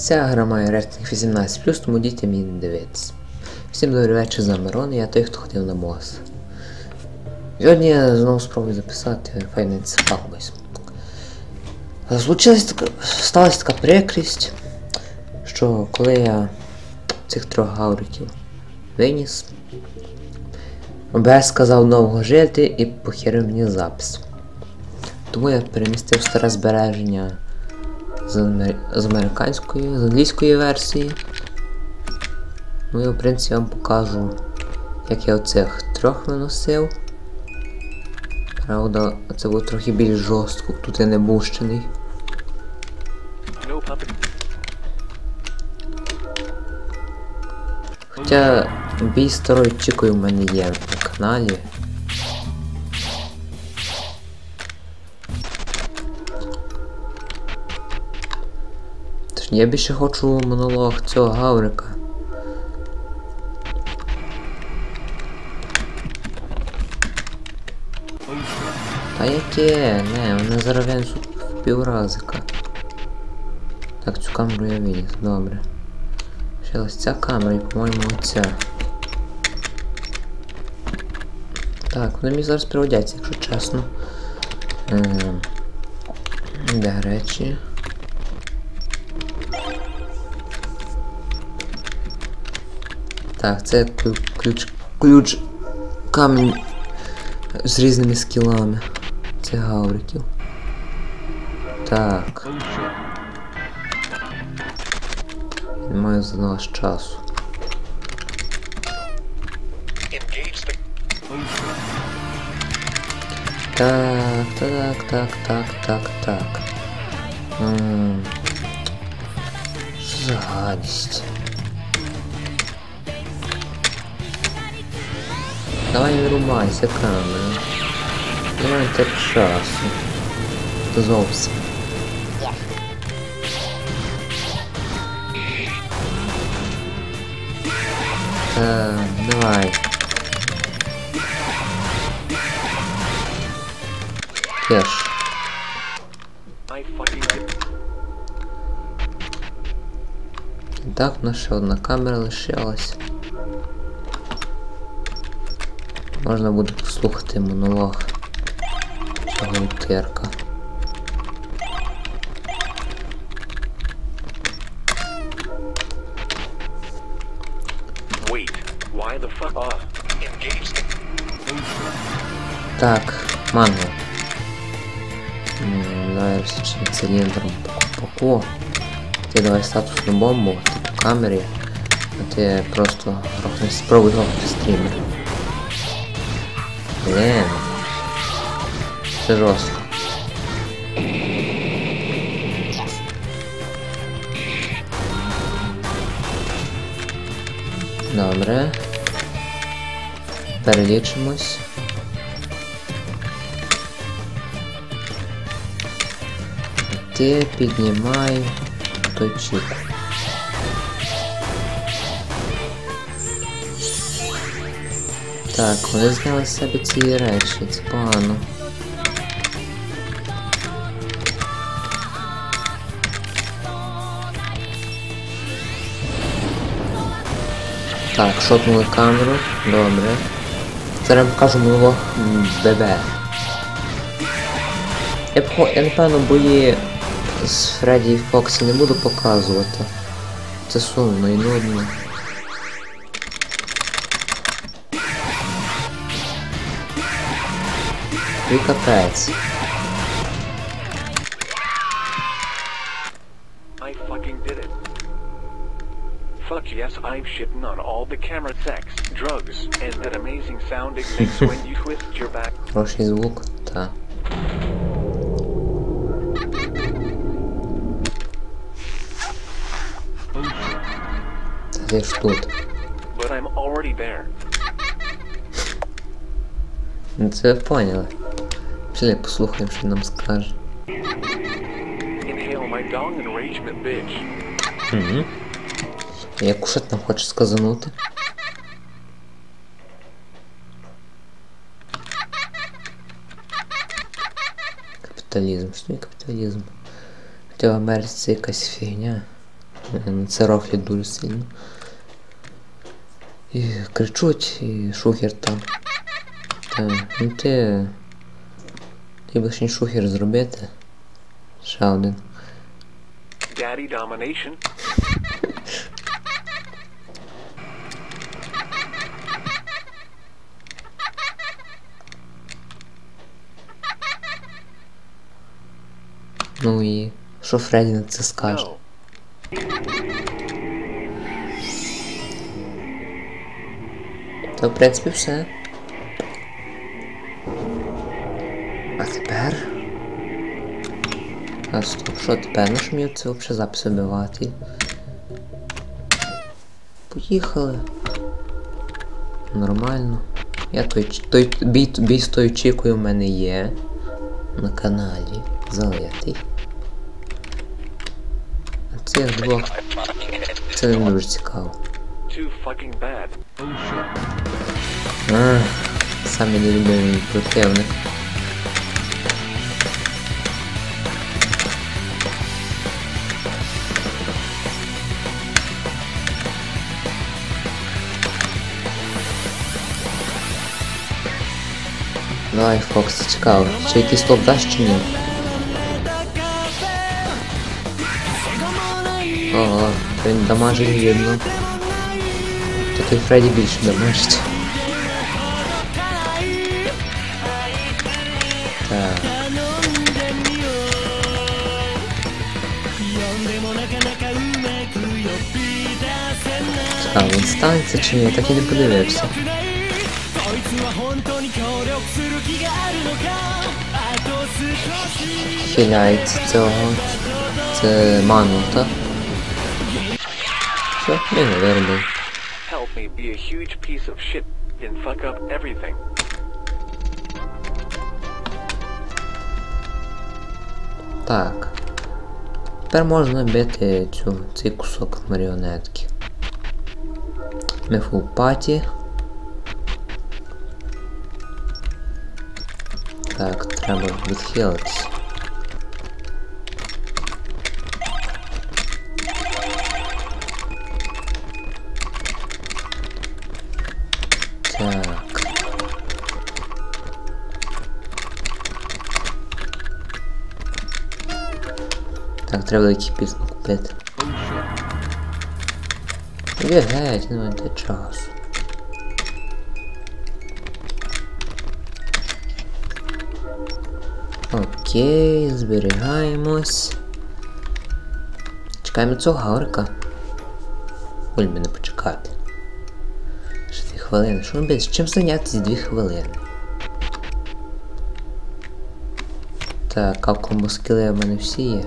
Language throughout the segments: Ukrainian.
Ця гра має рейтинг 18+, тому дітям її не дивитися. Всім добрий вечір, з вами Рон, я той, хто ходив на мос. Сьогодні я знову спробую записати Final Fantasy. Случилась сталася така прикрість, що коли я цих трьох гавриків виніс, ОБС сказав довго жити і похерив мені запис. Тому я перемістив старе збереження з, амер... з американської, з англійської версії. Ну і в принципі вам покажу, як я оцих трьох виносив. Правда, це було трохи більш жорстко, тут я не бущений. Хоча бій старою чікою в мене є на каналі. Тож я більше хочу монолог цього Гаврика. Та яке? Не, мене зараз в півразика. Так, цю камеру я виліз, добре. Ще ось ця камера і, по-моєму, оця. Так, вони мені зараз пригодяться, якщо чесно. Ем, Де речі? Так, це ключ, ключ, камінь з різними скілами. Це гавриків. Так. Немає за нас часу. Так, так, так, так, так, так. М, Що за гадість? Давай не рубайся камера. Немає так часу. Зовсім. Так, давай. Теж. I fucking did. Так, у нас ще одна камера лишилась. Можна буде послухати монолог цього лікерка. Wait. Why the fuck? Uh, engage the Так, манго. М, Давай всічним циліндром по боку. Ти давай статусну бомбу, ти по камері, а ти просто грохни, спробуй грохнути стрімер. Блін. Це жорстко. Добре. Перелічимось. Ти піднімай той Так, вони зняли з себе ці речі, це погано. Так, шотнули камеру, добре. Зараз покажу монолог ББ. Я, я напевно бої з Фредді і Фоксі не буду показувати. Це сумно і нудно. І капець. I fucking did it. Fuck yes, I'm shitting on all the camera sex, drugs, and that amazing sound it makes when you twist your back. Хороший звук, та. Та ти ж тут. But I'm already there. Ну це ви Пішли послухаємо, що нам скаже. Угу. Яку що ти нам хочеш сказанути? Капіталізм, що є капіталізм? Хоча в Америці це якась фігня. Я на це рофлі дуже сильно. І кричуть, і шухер там. Та, ну ти. Б ще шухер зробити. Ще один. Daddy domination. Ну і що Фредді на це скаже? Та в принципі все. А стоп, що тепер? Ну ж мені це взагалі запис вибивати. Поїхали. Нормально. Я той, той бій, бій з тою чікою в мене є. На каналі. Залитий. А цих двох. Це не дуже цікаво. А, саме нелюбимий противник. Давай, Фокс, цікаво. Чи якийсь топ дасть чи ні? Ого, він дамажить гідно. Такий Фредді більше дамажить. Так. Цікаво, він станеться чи ні? Я так і не подивився. Хиляється цього. Це ману, так? Все, він виробив. Help me be a huge piece of shit and fuck up everything. Так. Тепер можна бити цю, цей кусок маріонетки. Ми фул паті. Так, треба відхилитися. Так. Так, треба якийсь пісню купити. Іди геть, немає Окей, зберігаємось. Чекаємо цього гаврика. Ой, мене почекати. Ще дві хвилини. Що робити? Чим зайнятися дві хвилини? Так, а комбоскіли в мене всі є.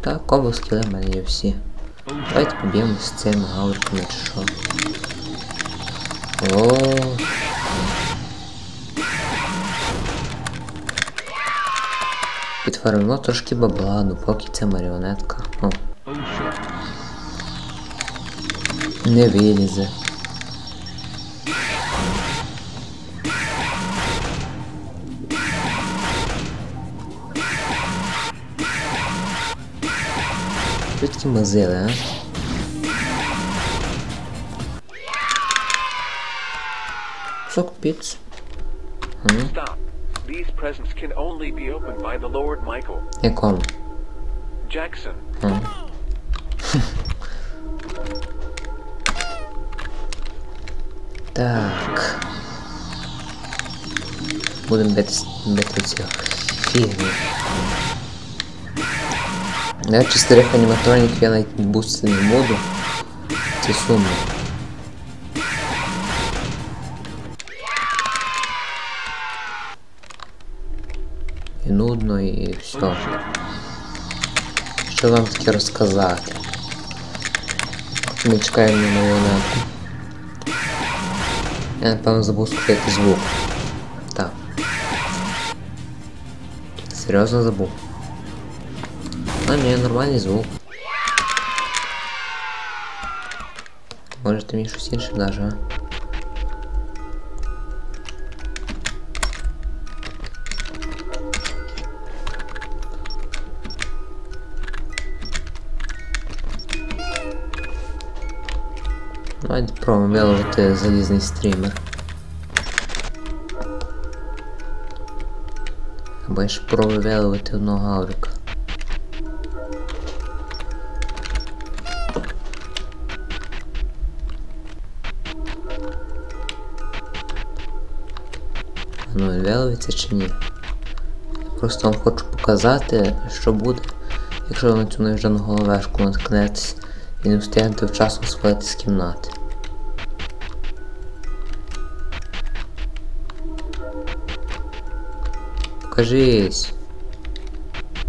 Так, комбоскіли в мене є всі. Давайте поб'ємо з цим гавриком, чи що. О. Підфармило трошки бабла, ну поки це маріонетка. О. Не вилізе. Такі мазили, а? The Lord Michael. Якому? Jackson. Так. Будемо бити, бити цих фігнів. Я чи старих аніматроніків я навіть бустити не буду. Це сумно. нудно, і все. Що вам таке розказати? Ми чекаємо на маріонетку. Я напевно забув скрити звук. Так. Серйозно забув. А ні, нормальний звук. Може ти мені щось інше даже, а? Давайте пробуємо виловити залізний стрімер. Пробую виловити одного гаврика. Ну, виловиться чи ні? Просто вам хочу показати, що буде, якщо ви на цю наїжджену головешку наткнетесь і не встигнете вчасно свалити з кімнати. Покажись.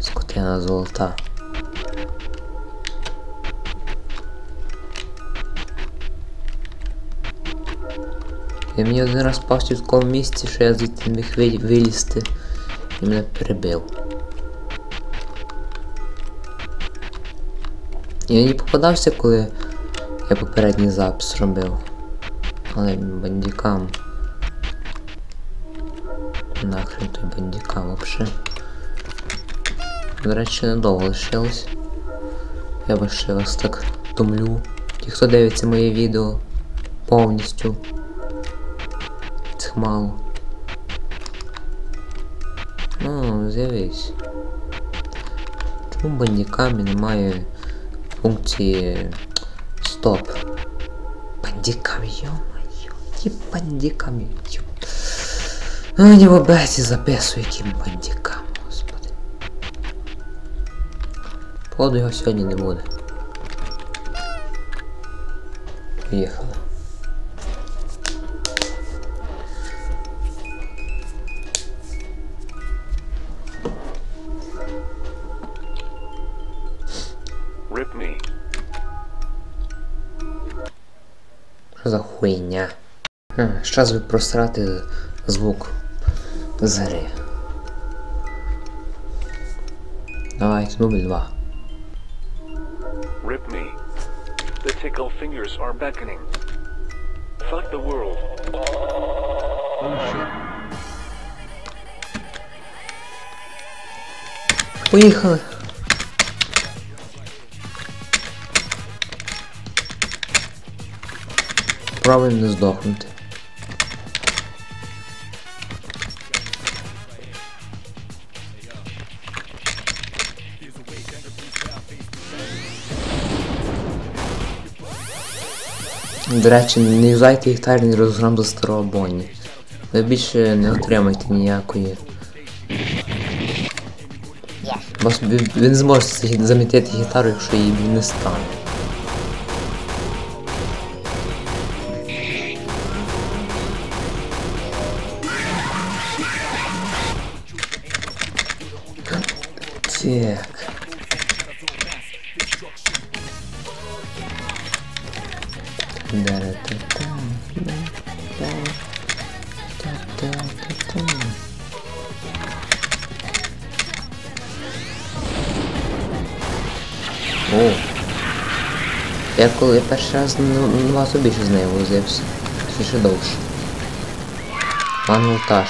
Скотина золота. І мені один раз пався в такому місці, що я звідти не міг ви- вилізти і мене перебив. І мені попадався, коли я попередній запис робив. Але бандікам. Нахрен той бандікам вообще. До речі, недовго лишилось. Я би ще вас так томлю. Ті, хто дивиться моє відео повністю. Цих мало. Ну, з'явись. Чому бандікамі немає функції стоп? Бандікамі, йо-моє, ті бандікамі, йо. Ну, не в обесі записую, яким бандікам, господи. Походу його сьогодні не буде. Поїхали. Rip me. Що за хуйня? Щас би просрати звук з гри. Давайте, дубль два. Rip me. The tickle fingers are beckoning. Fuck the world. Поїхали. Пробуємо не здохнути. До речі, не юзайте гітарний розграм до старого Бонні. Ви більше не отримаєте ніякої. Вас ви, не зможете замітити гітару, якщо її не стане. Так. Я коли перший раз на, на вас більше з нею возився. Чи ще довше. Пан Луташ.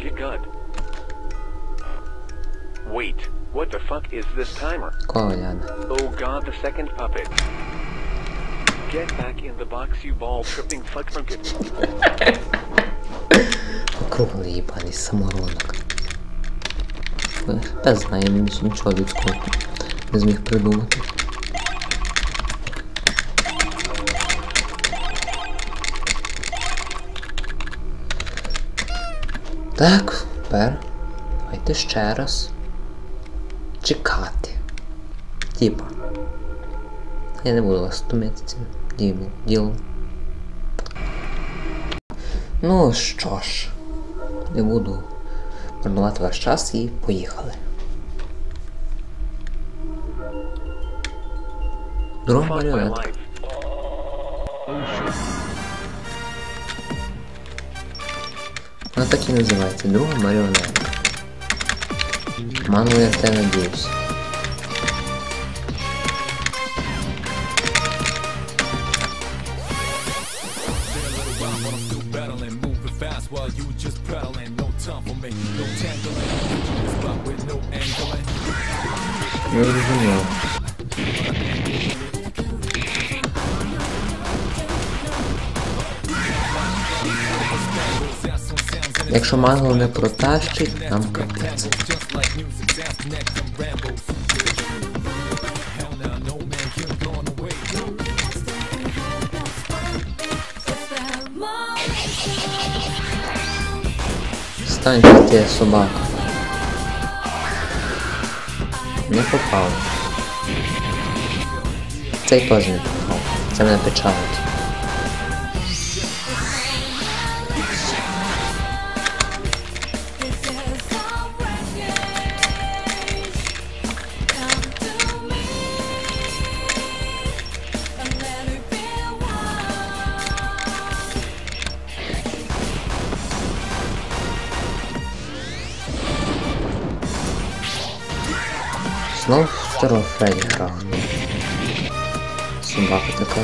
Get good. Wait. What the fuck is this timer? Коляда. Oh god, the second puppet. Get back in the box, you ball tripping fuck frumpkin. Круглий їбаний саморонок. Без знає, ніч- нічого людського не зміг придумати. Так, тепер давайте ще раз. Чекати. Типа. Я не буду вас томити цим ділом. ділом. Ну що ж, не буду марнувати ваш час і поїхали. Fuck маріонетка. Вона так і називається, друга маріонетка. Ману я те надіюсь. battling, moving Якщо манго не протащить, нам капець. Стань ти, собака. Не попав. Цей теж не попав. Це мене печалить. Знов старого Фредді грав. Собака така.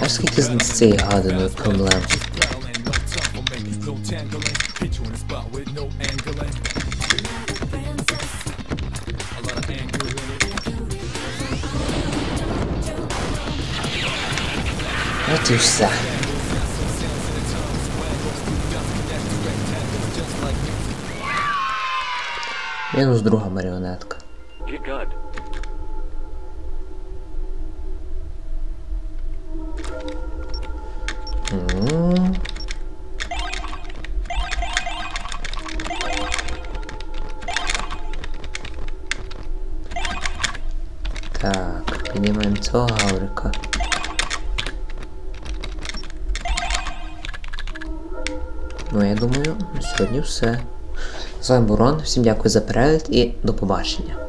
А скільки з з цією гаданою проблем? От і все. Мінус друга маріонетка. Так, піднімаємо цього гаврика. Ну, я думаю, на сьогодні все. З вами Бурон, всім дякую за перегляд і до побачення.